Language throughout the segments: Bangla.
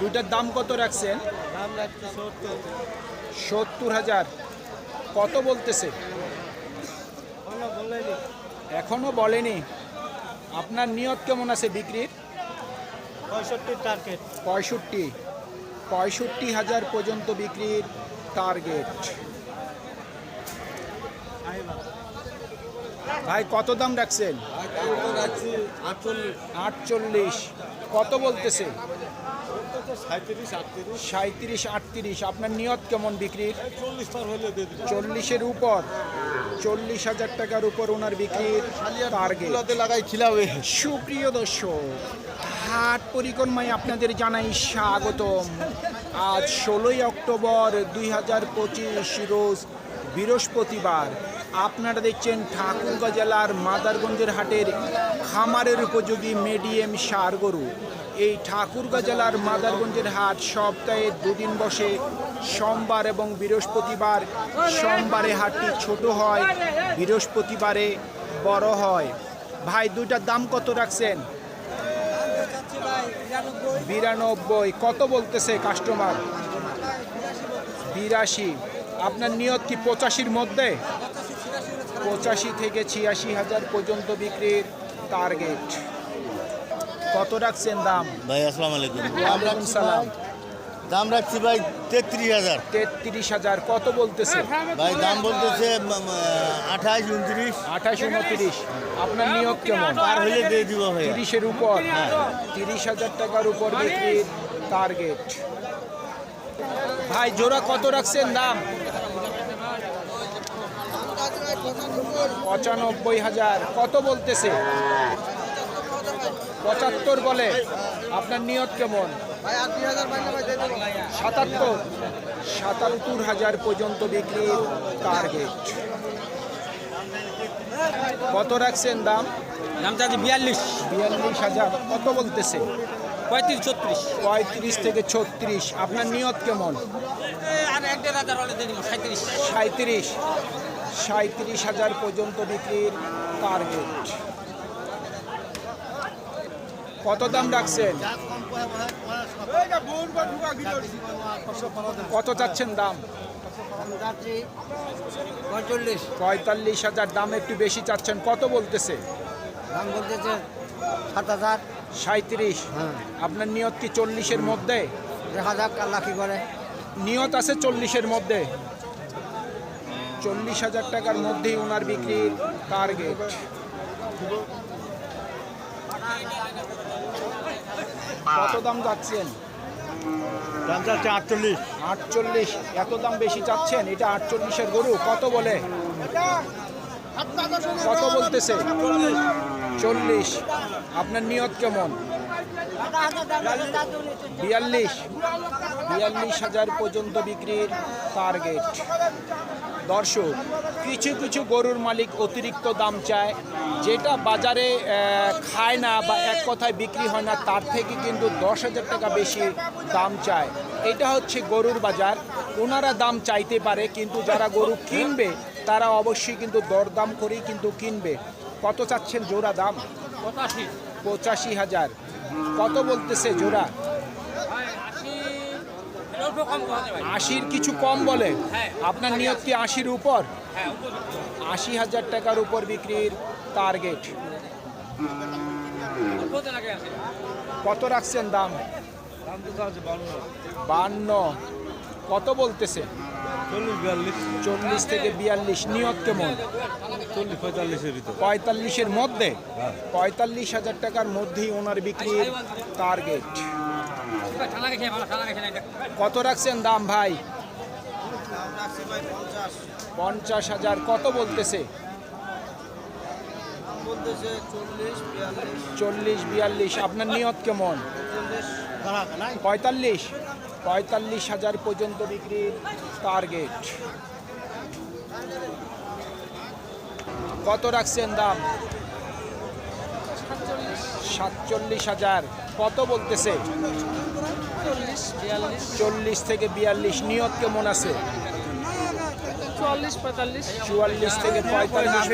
দুইটার দাম কত রাখছেন? সত্তর। হাজার। কত বলতেছে? এখনও বলেনি। আপনার নিয়ত কেমন আছে বিক্রির? পঁয়ষট্টি টার্গেট পঁয়ষট্টি। পঁয়ষট্টি হাজার পর্যন্ত বিক্রির টার্গেট ভাই কত দাম রাখছেন? রাখছি আটচল্লিশ। আটচল্লিশ। কত বলতেছে? সাঁত্রিশ আটত্রিশ। আপনার নিয়ত কেমন বিক্রির? চল্লিশের উপর। চল্লিশ হাজার টাকার উপর ওনার বিক্রির টার্গেট লাগাই খিলাও সুপ্রিয় দর্শক হাট পরিক্রমায় আপনাদের জানাই স্বাগতম। আজ ষোলোই অক্টোবর দুই হাজার পঁচিশ রোজ বৃহস্পতিবার। আপনারা দেখছেন ঠাকুরগাঁ জেলার মাদারগঞ্জের হাটের খামারের উপযোগী মিডিয়াম সার গরু। এই ঠাকুরগাঁ জেলার মাদারগঞ্জের হাট সপ্তাহে দুদিন বসে, সোমবার এবং বৃহস্পতিবার। সোমবারে হাটটি ছোট হয়, বৃহস্পতিবারে বড় হয়। ভাই দুইটার দাম কত রাখছেন? বিরানব্বই। কত বলতেছে কাস্টমার বিরাশি। আপনার নিয়ত কি পঁচাশির মধ্যে? পঁচাশি থেকে ছিয়াশি হাজার পর্যন্ত বিক্রির টার্গেট কত রাখছেন দাম? ভাই আসসালামু আলাইকুম। ওয়ালাইকুম সালাম। দাম রাখছি ভাই তেত্রিশ হাজার। তেত্রিশ হাজার কত বলতেছে? ভাই দাম বলতেছে আঠাশ উনত্রিশ। আঠাশ উনত্রিশ। আপনার নিয়োগ কেমন? পার হলে দিয়ে দিব ভাই তিরিশের উপর। তিরিশ হাজার টাকার উপর বিক্রির টার্গেট ভাই জোড়া কত রাখছেন দাম? পঁচানব্বই হাজার। কত বলতেছে? পঁচাত্তর বলে। আপনার নিয়ত কেমন? সাতাত্তর। সাতাত্তর হাজার পর্যন্ত বিক্রির টার্গেট কত রাখছেন দাম? দাম চাচ্ছি বিয়াল্লিশ। বিয়াল্লিশ হাজার। কত বলতেছে? পঁয়ত্রিশ ছত্রিশ। পঁয়ত্রিশ থেকে ছত্রিশ। আপনার নিয়ত কেমন? সাঁত্রিশ সাঁত্রিশ সাঁত্রিশ হাজার পর্যন্ত বিক্রির টার্গেট কত দাম রাখছেন? কত চাচ্ছেন দাম? পঁয়তাল্লিশ হাজার দাম একটু বেশি চাচ্ছেন। কত বলতেছে? দাম বলতেছে সাত হাজার। সাঁত্রিশ। হ্যাঁ। আপনার নিয়ত কি চল্লিশের মধ্যে? দেখা যাক আল্লাহ কি করে। নিয়ত আছে চল্লিশের মধ্যে। চল্লিশ হাজার টাকার মধ্যেই ওনার বিক্রির টার্গেট কত দাম যাচ্ছেন দাম চাচ্ছে আটচল্লিশ। আটচল্লিশ। এত দাম বেশি চাচ্ছেন? এটা আটচল্লিশের গরু। কত বলে? কত বলতেছে? চল্লিশ। আপনার নিয়ত কেমন? বিয়াল্লিশ। বিয়াল্লিশ হাজার পর্যন্ত বিক্রির টার্গেট দর্শক কিছু কিছু গরুর মালিক অতিরিক্ত দাম চায়। যেটা বাজারে খায় না বা এক কথায় বিক্রি হয় না তার থেকে কিন্তু দশ হাজার টাকা বেশি দাম চায়। এটা হচ্ছে গরুর বাজার। ওনারা দাম চাইতে পারে কিন্তু যারা গরু কিনবে তারা অবশ্যই কিন্তু দরদাম করেই কিন্তু কিনবে। কত চাচ্ছেন জোড়া দাম? পঁচাশি। হাজার। কত বলতেছে জোড়া? আশির কিছু কম বলে। আপনার নিয়ত কি আশির উপর? আশি হাজার টাকার উপর বিক্রির টার্গেট কত রাখছেন দাম? বান্ন। কত বলতেছে? চল্লিশ থেকে বিয়াল্লিশ নিয়ত কেমন? পঁয়তাল্লিশের মধ্যে? পঁয়তাল্লিশ হাজার টাকার মধ্যেই ওনার বিক্রির টার্গেট কত রাখছেন দাম ভাই? পঞ্চাশ হাজার কত বলতেছে? চল্লিশ বিয়াল্লিশ। আপনার নিয়ত কেমন? পঁয়তাল্লিশ। পঁয়তাল্লিশ হাজার পর্যন্ত বিক্রির টার্গেট কত রাখছেন দাম? সাতচল্লিশ হাজার। কত বলতেছে? চল্লিশ থেকে বিয়াল্লিশ। নিয়ত কেমন আছে? চুয়াল্লিশ থেকে পঁয়তাল্লিশ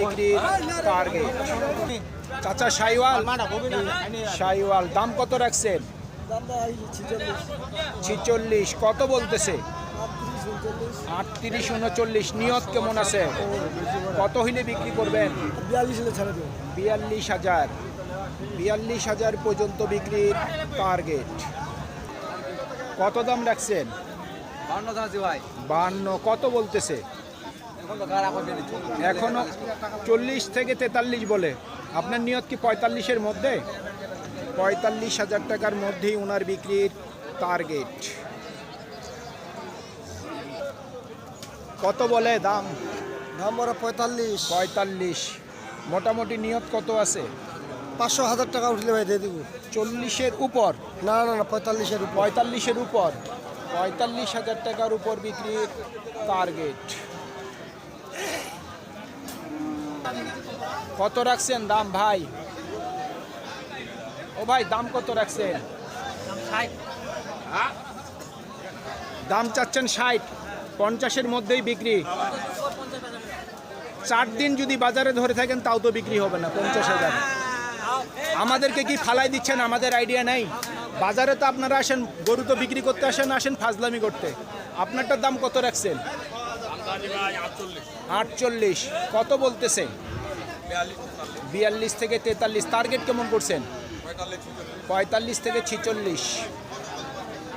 বিক্রির টার্গেট চাচা সাইওয়াল সাইওয়াল দাম কত রাখছেন? ছিচল্লিশ কত বলতেছে? আটত্রিশ উনচল্লিশ নিয়ত কেমন আছে? কত হইলে বিক্রি করবেন? বিয়াল্লিশ হাজার। বিয়াল্লিশ হাজার পর্যন্ত বিক্রির টার্গেট কত দাম রাখছেন? বান্ন কত বলতেছে? এখনও চল্লিশ থেকে তেতাল্লিশ বলে। আপনার নিয়ত কি পঁয়তাল্লিশের মধ্যে? পঁয়তাল্লিশ হাজার টাকার মধ্যেই ওনার বিক্রির টার্গেট। কত বলে দাম? দাম বড় পঁয়তাল্লিশ। পঁয়তাল্লিশ। মোটামুটি নিয়ত কত আছে? পাঁচশো হাজার টাকা উঠলে ভাই দিয়ে দিব। চল্লিশের উপর? না না না পঁয়তাল্লিশের পঁয়তাল্লিশের উপর। পঁয়তাল্লিশ হাজার টাকার উপর বিক্রির টার্গেট। কত রাখছেন দাম ভাই? ও ভাই দাম কত রাখছেন? দাম চাচ্ছেন ষাট পঞ্চাশের মধ্যেই বিক্রি। চার দিন যদি বাজারে ধরে থাকেন তাও তো বিক্রি হবে না পঞ্চাশ হাজার। আমাদেরকে কি ফালাই দিচ্ছেন? আমাদের আইডিয়া নেই। বাজারে তো আপনারা আসেন গরু তো বিক্রি করতে আসেন আসেন ফাজলামি করতে। আপনারটার দাম কত রাখছেন? আটচল্লিশ। কত বলতেছে? বিয়াল্লিশ থেকে তেতাল্লিশ। টার্গেট কেমন করছেন? পঁয়তাল্লিশ থেকে ছিচল্লিশ।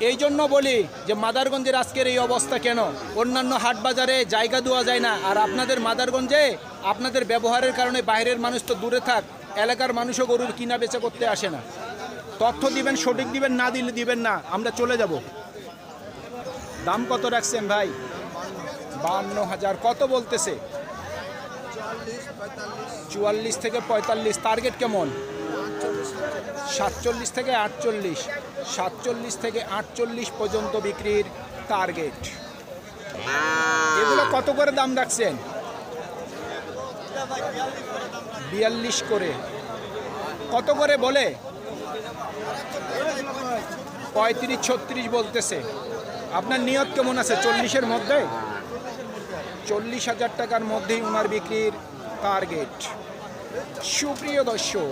এই জন্য বলি যে মাদারগঞ্জের আজকের এই অবস্থা কেন? অন্যান্য হাট বাজারে জায়গা দেওয়া যায় না। আর আপনাদের মাদারগঞ্জে আপনাদের ব্যবহারের কারণে বাইরের মানুষ তো দূরে থাক, এলাকার মানুষও গরুর কিনা বেচা করতে আসে না। তথ্য দিবেন, সঠিক দিবেন, না দিলে দিবেন না, আমরা চলে যাব। দাম কত রাখছেন ভাই? বান্ন হাজার। কত বলতেছে? চুয়াল্লিশ থেকে পঁয়তাল্লিশ। টার্গেট কেমন? সাতচল্লিশ থেকে আটচল্লিশ, সাতচল্লিশ থেকে আটচল্লিশ পর্যন্ত বিক্রির টার্গেট এগুলো কত করে দাম রাখছেন? বিয়াল্লিশ করে। কত করে বলে? পঁয়ত্রিশ, ছত্রিশ বলতেছে। আপনার নিয়ত কেমন আছে? চল্লিশের মধ্যে? চল্লিশ হাজার টাকার মধ্যেই ওনার বিক্রির টার্গেট সুপ্রিয় দর্শক